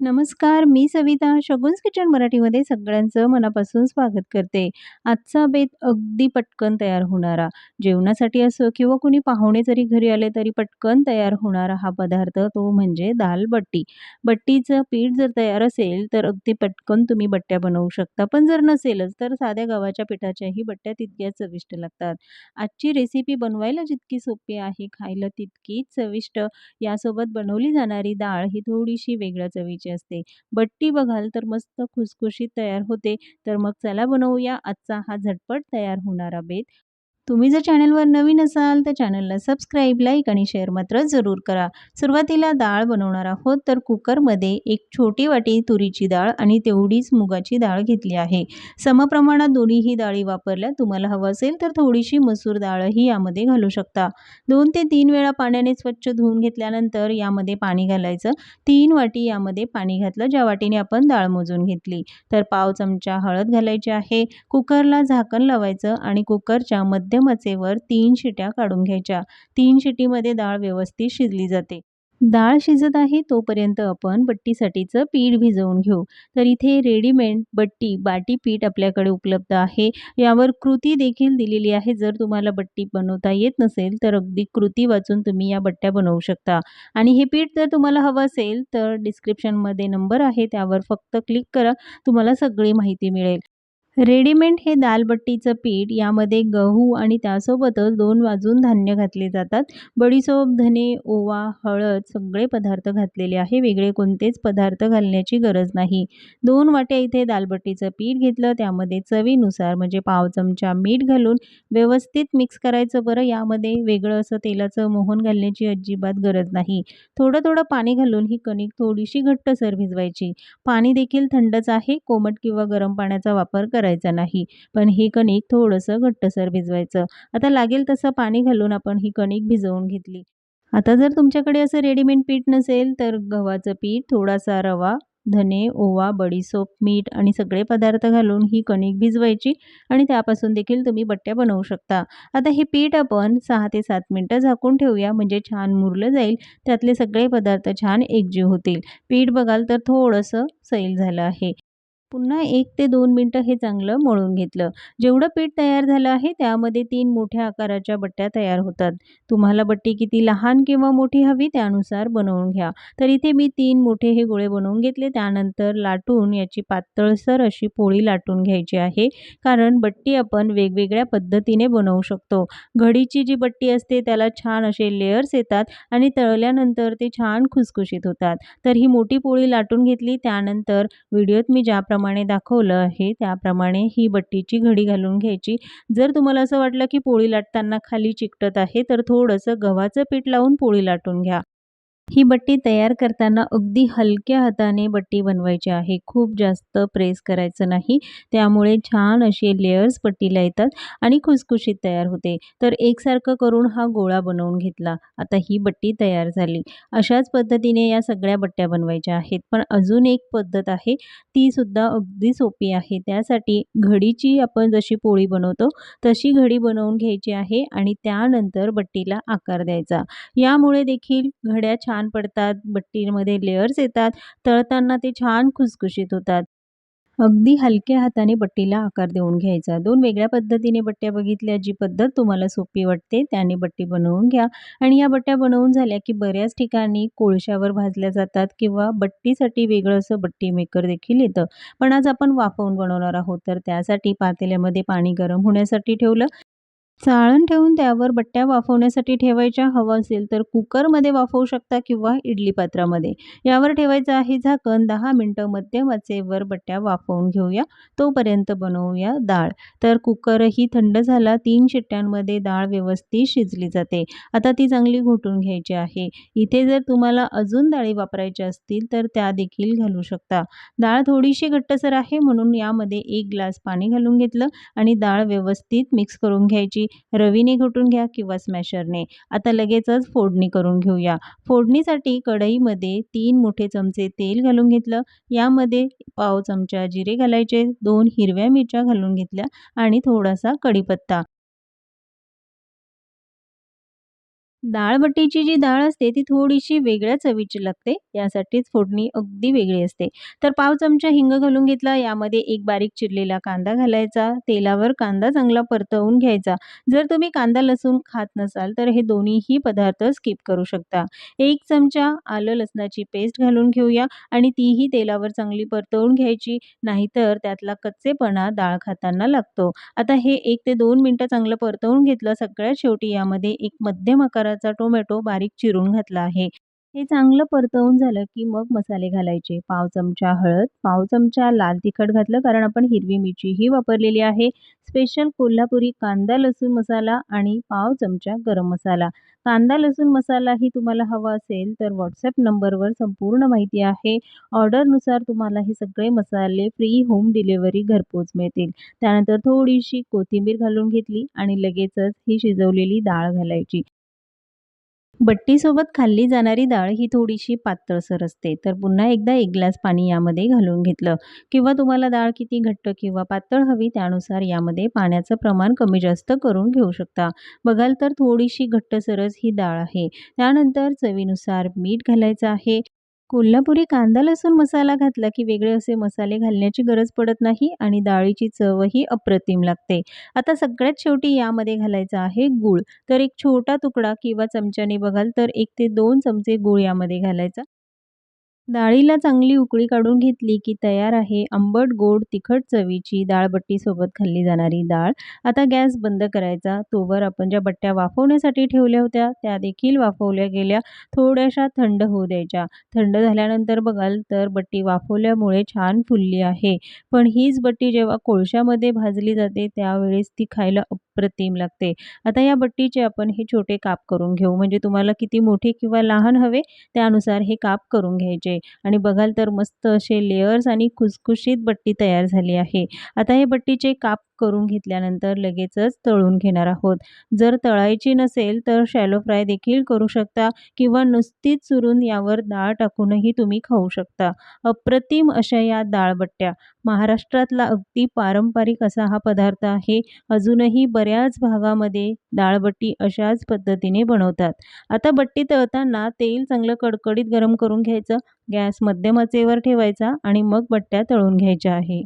नमस्कार, मी सविता शगुन्स किचन मराठीमध्ये सगळ्यांचं मनापासून स्वागत करते. आजचा बेत अगदी पटकन तयार होणारा, जेवणासाठी असो किंवा कुणी पाहुणे जरी घरी आले तरी पटकन तयार होणारा हा पदार्थ तो म्हणजे दाल बट्टी. बट्टीचं पीठ जर तयार असेल तर अगदी पटकन तुम्ही बट्ट्या बनवू शकता. पण जर नसेलच तर साध्या गव्हाच्या पिठाच्याही बट्ट्या तितक्याच चविष्ट लागतात. आजची रेसिपी बनवायला जितकी सोपी आहे, खायला तितकीच चविष्ट. यासोबत बनवली जाणारी डाळ ही थोडीशी वेगळ्या चवीची असते. बट्टी बघाल तर मस्त खुसखुशीत तयार होते. तर मग चला बनवूया आजचा हा झटपट तयार होणारा बेत. तुम्ही जर चॅनलवर नवीन असाल तर चॅनलला सबस्क्राईब, लाईक आणि शेअर मात्र जरूर करा. सुरुवातीला डाळ बनवणार आहोत तर कुकरमध्ये एक छोटी वाटी तुरीची डाळ आणि तेवढीच मुगाची डाळ घेतली आहे. समप्रमाणात दोन्हीही डाळी वापरल्या. तुम्हाला हवं असेल तर थोडीशी मसूर डाळही यामध्ये घालू शकता. दोन ते तीन वेळा पाण्याने स्वच्छ धुवून घेतल्यानंतर यामध्ये पाणी घालायचं. तीन वाटी यामध्ये पाणी घातलं ज्या वाटीने आपण डाळ मोजून घेतली. तर पाव चमचा हळद घालायची आहे. कुकरला झाकण लावायचं आणि कुकरच्या मध्यम आचेवर तीन शिट्या काढून घ्यायच्या. तीन शिटीमध्ये डाळ व्यवस्थित शिजली जाते. डाळ शिजत आहे तोपर्यंत आपण बट्टीसाठीचं पीठ भिजवून घेऊ. तर इथे रेडीमेड बट्टी बाटी पीठ आपल्याकडे उपलब्ध आहे. यावर कृती देखील दिलेली आहे. जर तुम्हाला बट्टी बनवता येत नसेल तर अगदी कृती वाचून तुम्ही या बट्ट्या बनवू शकता. आणि हे पीठ जर तुम्हाला हवं असेल तर डिस्क्रिप्शनमध्ये नंबर आहे त्यावर फक्त क्लिक करा. तुम्हाला सगळी माहिती मिळेल. रेडीमेड हे दालबट्टीचं पीठ यामध्ये गहू आणि त्यासोबतच दोन वाजून धान्य घातले जातात. बडीसोप धने, ओवा, हळद सगळे पदार्थ घातलेले आहे. वेगळे कोणतेच पदार्थ घालण्याची गरज नाही. दोन वाट्या इथे दालबट्टीचं पीठ घेतलं. त्यामध्ये चवीनुसार म्हणजे पाव चमचा मीठ घालून व्यवस्थित मिक्स करायचं. बरं यामध्ये वेगळं असं तेलाचं मोहन घालण्याची अजिबात गरज नाही. थोडं-थोडं पाणी घालून ही कणिक थोडीशी घट्टसर भिजवायची. पाणी देखील थंडच आहे. कोमट किंवा गरम पाण्याचा वापर करायचा नाही. पण हे कणिक थोडंसं घट्टसर भिजवायचं. आता लागेल तसं पाणी घालून आपण ही कणिक भिजवून घेतली. आता जर तुमच्याकडे असं रेडीमेड पीठ नसेल तर गव्हाचं पीठ, थोडासा रवा, धने, ओवा, बडीसोप मीठ आणि सगळे पदार्थ घालून ही कणिक भिजवायची आणि त्यापासून देखील तुम्ही बट्ट्या बनवू शकता. आता हे पीठ आपण सहा ते सात मिनटं झाकून ठेवूया म्हणजे छान मुरलं जाईल. त्यातले सगळे पदार्थ छान एकजीव होतील. पीठ बघाल तर थोडंसं सैल झालं आहे. पुन्हा एक ते दोन मिनटं हे चांगलं मळून घेतलं. जेवढं पीठ तयार झालं आहे त्यामध्ये तीन मोठ्या आकाराच्या बट्ट्या तयार होतात. तुम्हाला बट्टी किती लहान किंवा मोठी हवी त्यानुसार बनवून घ्या. तर इथे मी तीन मोठे हे गोळे बनवून घेतले. त्यानंतर लाटून याची पातळसर अशी पोळी लाटून घ्यायची आहे. कारण बट्टी आपण वेगवेगळ्या पद्धतीने बनवू शकतो. घडीची जी बट्टी असते त्याला छान असे लेयर्स येतात आणि तळल्यानंतर ते छान खुसखुशीत होतात. तर ही मोठी पोळी लाटून घेतली. त्यानंतर व्हिडिओत मी ज्याप्रमाणे दाखवलं आहे त्याप्रमाणे ही बट्टीची घडी घालून घ्यायची. जर तुम्हाला असं वाटलं की पोळी लाटताना खाली चिकटत आहे तर थोडंसं गव्हाचं पीठ लावून पोळी लाटून घ्या. ही बट्टी तयार करताना अगदी हलक्या हाताने बट्टी बनवायची आहे. खूप जास्त प्रेस करायचं नाही. त्यामुळे छान असे लेयर्स पट्टीला येतात आणि खुसखुशीत तयार होते. तर एकसारखं करून हा गोळा बनवून घेतला. आता ही बट्टी तयार झाली. अशाच पद्धतीने या सगळ्या बट्ट्या बनवायच्या आहेत. पण अजून एक पद्धत आहे. ती सुद्धा अगदी सोपी आहे. त्यासाठी घडीची आपण जशी पोळी बनवतो तशी घडी बनवून घ्यायची आहे आणि त्यानंतर बट्टीला आकार द्यायचा. यामुळे देखील घड्या छान छान पडतात. बट्टीमध्ये लेयर्स येतात. तळताना ते छान खुसखुशीत होतात. अगदी हलक्या हाताने बट्टीला आकार देऊन घ्यायचा. दोन वेगळ्या पद्धतीने बट्ट्या बघितल्या. जी पद्धत तुम्हाला सोपी वाटते त्याने बट्टी बनवून घ्या. आणि या बट्ट्या बनवून झाल्या की बऱ्याच ठिकाणी कोळशावर भाजल्या जातात किंवा बट्टीसाठी वेगळं असं बट्टी मेकर देखील येतं. पण आज आपण वाफवून बनवणार आहोत. तर त्यासाठी पातेल्यामध्ये पाणी गरम होण्यासाठी ठेवलं. चाळण ठेवून त्यावर बट्ट्या वाफवण्यासाठी ठेवायच्या. हवं असेल तर कुकरमध्ये वाफवू शकता किंवा इडली पात्रामध्ये. यावर ठेवायचं आहे झाकण. दहा मिनटं मध्यम आचेवर बट्ट्या वाफवून घेऊया. तोपर्यंत बनवूया डाळ. तर कुकरही थंड झाला. तीन शिट्ट्यांमध्ये डाळ व्यवस्थित शिजली जाते. आता ती चांगली घोटून घ्यायची आहे. इथे जर तुम्हाला अजून डाळी वापरायच्या असतील तर त्या देखील घालू शकता. डाळ थोडीशी घट्टसर आहे म्हणून यामध्ये एक ग्लास पाणी घालून घेतलं आणि डाळ व्यवस्थित मिक्स करून घ्यायची. रवीने घोटून घ्या किंवा स्मॅशरने. आता लगेचच फोडणी करून घेऊया. फोडणीसाठी कढईमध्ये तीन मोठे चमचे तेल घालून घेतलं. यामध्ये पाव चमचा जिरे घालायचे. दोन हिरव्या मिरच्या घालून घेतल्या आणि थोडासा कढीपत्ता. डाळबट्टीची जी डाळ असते ती थोडीशी वेगळ्या चवीची लागते. यासाठीच फोडणी अगदी वेगळी असते. तर पाव चमचा हिंग घालून घेतला. यामध्ये एक बारीक चिरलेला कांदा घालायचा. तेलावर कांदा चांगला परतवून घ्यायचा. जर तुम्ही कांदा, लसूण खात नसाल तर हे दोन्हीही पदार्थ स्किप करू शकता. एक चमचा आलं लसणाची पेस्ट घालून घेऊया आणि तीही तेलावर चांगली परतवून घ्यायची. नाहीतर त्यातला कच्चेपणा डाळ खाताना लागतो. आता हे एक ते दोन मिनटं चांगलं परतवून घेतलं. सगळ्यात शेवटी यामध्ये एक मध्यम आकार आकाराचा टोमॅटो बारीक चिरून घातला आहे. हे चांगलं परतवून झालं की मग मसाले घालायचे. पाव चमचा हळद, पाव चमचा लाल तिखट घातलं कारण आपण हिरवी मिरचीही वापरलेली आहे. स्पेशल कोल्हापुरी कांदा लसूण मसाला आणि पाव चमचा गरम मसाला. कांदा लसूण मसालाही तुम्हाला हवा असेल तर व्हॉट्सअप नंबरवर संपूर्ण माहिती आहे. ऑर्डरनुसार तुम्हाला हे सगळे मसाले फ्री होम डिलिव्हरी घरपोच मिळतील. त्यानंतर थोडीशी कोथिंबीर घालून घेतली आणि लगेचच ही शिजवलेली डाळ घालायची. बट्टीसोबत खाल्ली जाणारी डाळ ही थोडीशी पातळसर असते. तर पुन्हा एकदा एक ग्लास पाणी यामध्ये घालून घेतलं किंवा तुम्हाला डाळ किती घट्ट किंवा पातळ हवी त्यानुसार यामध्ये पाण्याचं प्रमाण कमी-जास्त करून घेऊ शकता. बघाल तर थोडीशी घट्टसरच ही डाळ आहे. त्यानंतर चवीनुसार मीठ घालायचं आहे. कोल्हापुरी कांदा लसूण मसाला घातला की वेगळे असे मसाले घालण्याची गरज पडत नाही आणि डाळीची चवही अप्रतिम लागते. आता सगळ्यात शेवटी यामध्ये घालायचा आहे गूळ. तर एक छोटा तुकडा किंवा चमच्याने बघाल तर एक ते दोन चमचे गूळ यामध्ये घालायचा. डाळीला चांगली उकळी काढून घेतली की तयार आहे आंबट, गोड, तिखट चवीची डाळबट्टीसोबत खाल्ली जाणारी डाळ. आता गॅस बंद करायचा. तोवर आपण ज्या बट्ट्या वाफवण्यासाठी ठेवल्या होत्या त्या देखील वाफवल्या गेल्या. थोड्याशा थंड होऊ द्यायच्या. थंड झाल्यानंतर बघाल तर बट्टी वाफवल्यामुळे छान फुलली आहे. पण हीच बट्टी जेव्हा कोळशामध्ये भाजली जाते त्यावेळेस ती खायला प्रतिम लागते. आता या बट्टीचे आपण हे छोटे काप करून घेऊ. म्हणजे तुम्हाला किती मोठे किंवा लहान हवे त्यानुसार हे काप करून घ्यायचे आणि बघाल तर मस्त असे लेयर्स आणि खुसखुशीत बट्टी तयार झाली आहे. आता हे बट्टीचे काप करून घेतल्यानंतर लगेचच तळून घेणार आहोत. जर तळायची नसेल तर शॅलो फ्राय देखील करू शकता किंवा नुसतीच चुरून यावर डाळ टाकूनही तुम्ही खाऊ शकता. अप्रतिम अशा या डाळबट्ट्या महाराष्ट्रातला अगदी पारंपरिक असा हा पदार्थ आहे. अजूनही बऱ्याच भागामध्ये डाळबट्टी अशाच पद्धतीने बनवतात. आता बट्टी तळताना तेल चांगलं कडकडीत गरम करून घ्यायचं. गॅस मध्यम आचेवर ठेवायचा आणि मग बट्ट्या तळून घ्यायच्या आहे.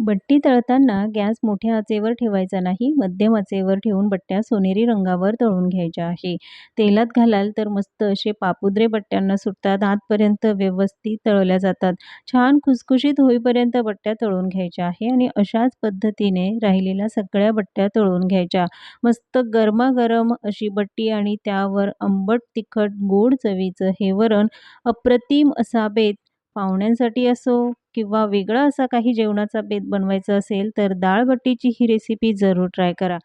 बट्टी तळताना गॅस मोठ्या आचेवर ठेवायचा नाही. मध्यम आचेवर ठेवून बट्ट्या सोनेरी रंगावर तळून घ्यायच्या आहे. तेलात घालाल तर मस्त असे पापुद्रे बट्ट्यांना सुटतात. आतपर्यंत व्यवस्थित तळल्या जातात. छान खुसखुशीत होईपर्यंत बट्ट्या तळून घ्यायच्या आहे आणि अशाच पद्धतीने राहिलेल्या सगळ्या बट्ट्या तळून घ्यायच्या. मस्त गरमागरम अशी बट्टी आणि त्यावर आंबट, तिखट, गोड चवीचं हे वरण. अप्रतिम असा बेत पाहुण्यांसाठी असो किंवा वेगळा असा काही जेवणाचा बेत बनवायचा असेल तर डाळबट्टीची ही रेसिपी जरूर ट्राय करा.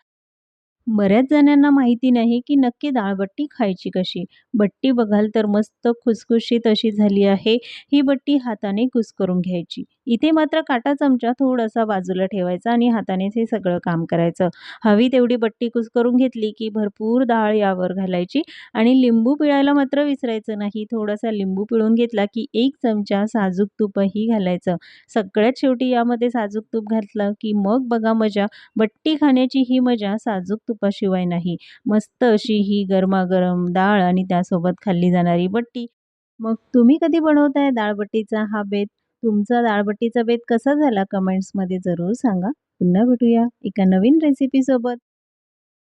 बऱ्याच जणांना माहिती नाही की नक्की दाळबट्टी खायची कशी? बट्टी बघाल तर मस्त खुसखुशीत अशी झाली आहे. ही बट्टी हाताने कुसकरून घ्यायची. इथे मात्र काटा चमचा थोडासा बाजूला ठेवायचा आणि हातानेच हे सगळं काम करायचं. हवी तेवढी बट्टी कुसकरून घेतली की भरपूर डाळ यावर घालायची आणि लिंबू पिळायला मात्र विसरायचं नाही. थोडासा लिंबू पिळून घेतला की एक चमचा साजूक तूपही घालायचं. सगळ्यात शेवटी यामध्ये साजूक तूप घातलं की मग बघा मजा. बट्टी खाण्याची ही मजा साजूक तूप तुपाशिवाय नाही. मस्त अशी ही गरमागरम डाळ आणि त्यासोबत खाल्ली जाणारी बट्टी. मग तुम्ही कधी बनवताय डाळबट्टीचा हा बेत? तुमचा डाळबट्टीचा बेत कसा झाला कमेंट्समध्ये जरूर सांगा. पुन्हा भेटूया एका नवीन रेसिपीसोबत.